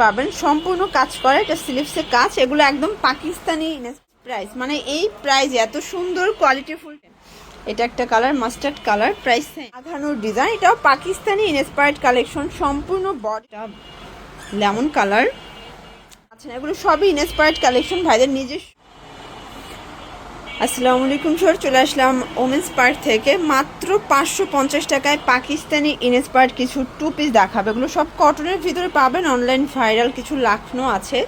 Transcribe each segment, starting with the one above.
পাবেন। সম্পূর্ণ কাজ করা এটা স্লিপসে কাজ। এগুলো একদম পাকিস্তানি প্রাইস মানে এই প্রাইস এত সুন্দর কোয়ালিটি ফুল। এটা একটা কালার মাস্টার্ড কালার প্রাইস আঘানোর ডিজাইন এটাও পাকিস্তানি ইনস্পায়ার্ড কালেকশন সম্পূর্ণ বডিটা লেমন কালার আচ্ছা এগুলো সবই ইনস্পায়ার্ড কালেকশন ভাইদের নিজস্ব আসসালামু আলাইকুম, স্যার। চলে আসলাম ওমেন্স পার্ক থেকে। মাত্র পাঁচশো পঞ্চাশ টাকায় পাকিস্তানি ইনস্পায়ার্ড কিছু টু পিস দেখাবে। এগুলো সব কটনের ভিতরে পাবেন। অনলাইন ভাইরাল কিছু লাখনো আছে।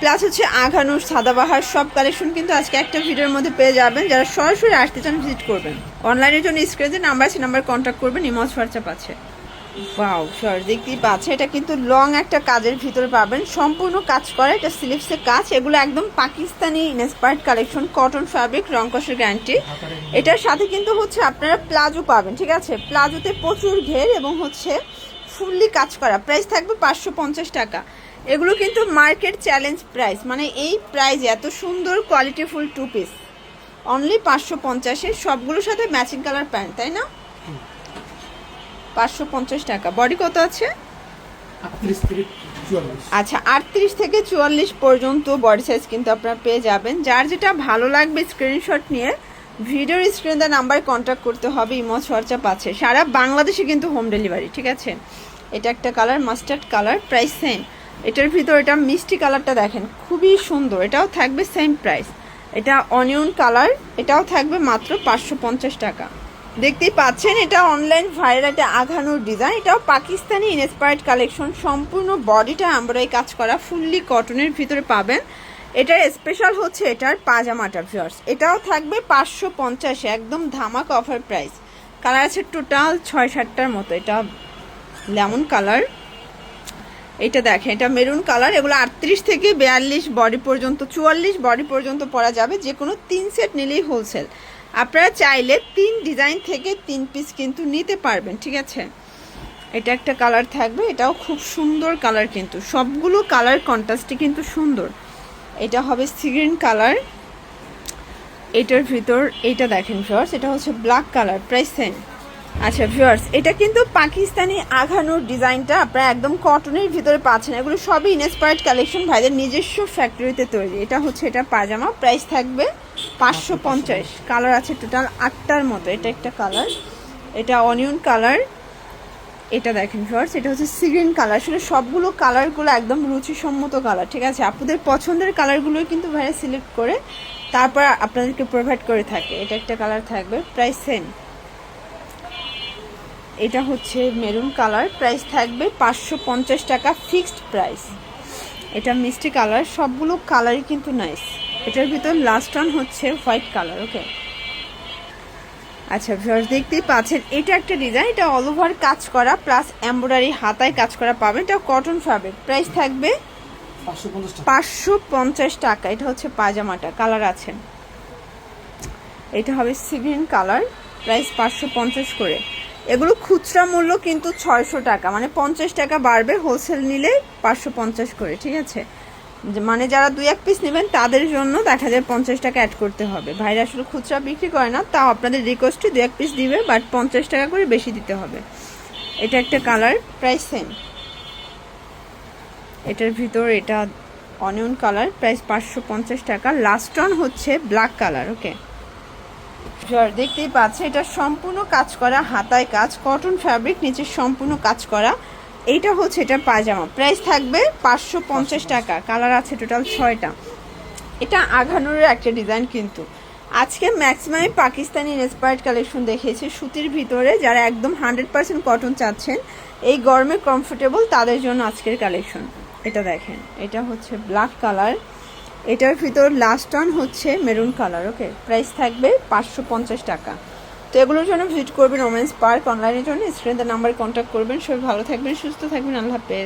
প্লাস হচ্ছে আঘানুর সাদাবাহার, সব কালেকশন কিন্তু আজকে একটা ভিডিওর মধ্যে পেয়ে যাবেন। যারা সরাসরি আসতে চান, ভিজিট করবেন। অনলাইনের জন্য স্ক্রিনে নাম্বার আছে নাম্বার কন্ট্যাক্ট করবেন। ইমজ হোয়াটসঅ্যাপ আছে। ওয়াও সর দেখতেই পাচ্ছে এটা কিন্তু লং একটা কাজের ভিতরে পাবেন। সম্পূর্ণ কাজ করা এটা স্লিপসের কাজ, এগুলো একদম Pakistani inspired collection cotton fabric রং কষের গ্যারান্টি এটার সাথে কিন্তু হচ্ছে আপনারা প্লাজো পাবেন, ঠিক আছে? প্লাজোতে প্রচুর ঘের এবং হচ্ছে ফুললি কাজ করা। প্রাইস থাকবে পাঁচশো পঞ্চাশ টাকা। এগুলো কিন্তু মার্কেট চ্যালেঞ্জ প্রাইস মানে এই প্রাইস এত সুন্দর কোয়ালিটিফুল টু পিস অনলি পাঁচশো পঞ্চাশে সবগুলোর সাথে ম্যাচিং কালার প্যান্ট তাই না? পাঁচশো পঞ্চাশ টাকা। বডি কত আছে? আচ্ছা আটত্রিশ থেকে চুয়াল্লিশ পর্যন্ত বডি সাইজ কিন্তু আপনারা পেয়ে যাবেন। যার যেটা ভালো লাগবে স্ক্রিনশট নিয়ে ভিডিওর স্ক্রিন দা নাম্বার কন্ট্যাক্ট করতে হবে ইমজ হোয়াটসঅ্যাপ আছে। সারা বাংলাদেশে কিন্তু হোম ডেলিভারি ঠিক আছে? এটা একটা colour mustard colour price same এটার ভিতর এটা মিষ্টি কালারটা দেখেন খুবই সুন্দর। এটাও থাকবে সেম প্রাইস এটা অনিয়ন কালার এটাও থাকবে মাত্র পাঁচশো পঞ্চাশ টাকা। দেখতেই পাচ্ছেন, এটা অনলাইন ভাইরাল একটা আঘানোর ডিজাইন এটাও পাকিস্তানি ইনস্পায়ার্ড কালেকশন সম্পূর্ণ বডিটা আমরাই কাজ করা ফুললি কটনের ভিতরে পাবেন। এটার স্পেশাল হচ্ছে এটার পাজামাটা ভিউয়ার্স এটাও থাকবে পাঁচশো পঞ্চাশে, একদম ধামাক অফার প্রাইস কালার আছে টোটাল ছয় সাতটার মতো, এটা লেমন কালার এটা দেখেন, এটা মেরুন কালার এগুলো আটত্রিশ থেকে বিয়াল্লিশ বডি পর্যন্ত, চুয়াল্লিশ বডি পর্যন্ত পরা যাবে যে কোনো তিন সেট নিলেই হোলসেল আপনারা চাইলে তিন ডিজাইন থেকে তিন পিস কিন্তু নিতে পারবেন, ঠিক আছে? এটা একটা কালার থাকবে, এটাও খুব সুন্দর কালার কিন্তু। সবগুলো কালার কন্ট্রাস্টই কিন্তু সুন্দর। এটা হবে সিগ্রিন কালার। এটার ভিতর, এটা দেখেন ভিউয়ার্স এটা হচ্ছে ব্ল্যাক কালার প্রাইস সেম আচ্ছা ভিউয়ার্স এটা কিন্তু পাকিস্তানি আঘানোর ডিজাইনটা, আপনারা একদম কটনের ভিতরে পাচ্ছেন। এগুলো সবই ইনস্পায়ার্ড কালেকশন ভাইদের নিজস্ব ফ্যাক্টরিতে তৈরি। এটা হচ্ছে, এটা পাজামা প্রাইস থাকবে পাঁচশো পঞ্চাশ। কালার আছে টোটাল আটটার মতো। এটা একটা কালার এটা অনিয়ন কালার এটা দেখেন ভিউয়ার্স এটা হচ্ছে সিগ্রিন কালার আসলে সবগুলো কালারগুলো একদম রুচিসম্মত কালার ঠিক আছে? আপনাদের পছন্দের কালারগুলোই কিন্তু ভাইয়া সিলেক্ট করে তারপর আপনাদেরকে প্রোভাইড করে থাকে। এটা একটা কালার থাকবে প্রাইস সেম এটা হচ্ছে মেরুন কালার প্রাইস থাকবে পাঁচশো পঞ্চাশ টাকা ফিক্সড প্রাইস এটা মিষ্টি কালার সবগুলো কালারই কিন্তু নাইস এটার ভিতর লাস্ট ওয়ান হচ্ছে হোয়াইট কালার ওকে আচ্ছা ভিউয়ার্স দেখতেই পাচ্ছেন এটা একটা ডিজাইন এটা অল ওভার কাজ করা প্লাস এমব্রয়ডারি হাতায় কাজ করা পাবেন এটা কটন ফ্যাব্রিক প্রাইস থাকবে পাঁচশো পঞ্চাশ টাকা। এটা হচ্ছে পাজামাটা কালার আছে। এটা হবে সিভিন কালার প্রাইস পাঁচশো পঞ্চাশ করে। এগুলো খুচরা মূল্য কিন্তু ছয়শো টাকা মানে পঞ্চাশ টাকা বাড়বে হোলসেল নিলে পাঁচশো পঞ্চাশ করে ঠিক আছে? মানে যারা দুই এক পিস নেবেন, তাদের জন্য দেখা যায় পঞ্চাশ টাকা অ্যাড করতে হবে। ভাইরা আসলে খুচরা বিক্রি করে না, তাও আপনাদের রিকোয়েস্টে দু এক পিস দিবে বাট পঞ্চাশ টাকা করে বেশি দিতে হবে। এটা একটা কালার প্রাইস সেম এটার ভিতর এটা অনিয়ন কালার প্রাইস পাঁচশো পঞ্চাশ টাকা। লাস্ট অন হচ্ছে ব্ল্যাক কালার ওকে দেখতেই পাচ্ছে এটা সম্পূর্ণ কাজ করা, হাতায় কাজ কটন ফ্যাব্রিক নিচে সম্পূর্ণ কাজ করা। এইটা হচ্ছে এটা পায়জামা। প্রাইস থাকবে পাঁচশো পঞ্চাশ টাকা। কালার আছে টোটাল ছয়টা। এটা আঘানোরের একটা ডিজাইন কিন্তু। আজকে ম্যাক্সিমাম পাকিস্তানি ইন্সপায়ার্ড কালেকশন দেখিয়েছি সুতির ভিতরে যারা একদম হান্ড্রেড পার্সেন্ট কটন চাচ্ছেন। এই গরমে কমফোর্টেবল তাদের জন্য আজকের কালেকশন এটা দেখেন এটা হচ্ছে ব্ল্যাক কালার এটার ভিতর লাস্ট ওয়ান হচ্ছে মেরুন কালার ওকে প্রাইস থাকবে পাঁচশো পঞ্চাশ টাকা। তো এগুলোর জন্য ভিজিট করবেন ওমেন্স পার্ক অনলাইনের জন্য। স্ক্রিনে নাম্বারে কন্ট্যাক্ট করবেন। সবাই ভালো থাকবেন, সুস্থ থাকবেন। আল্লাহ হাফেজ।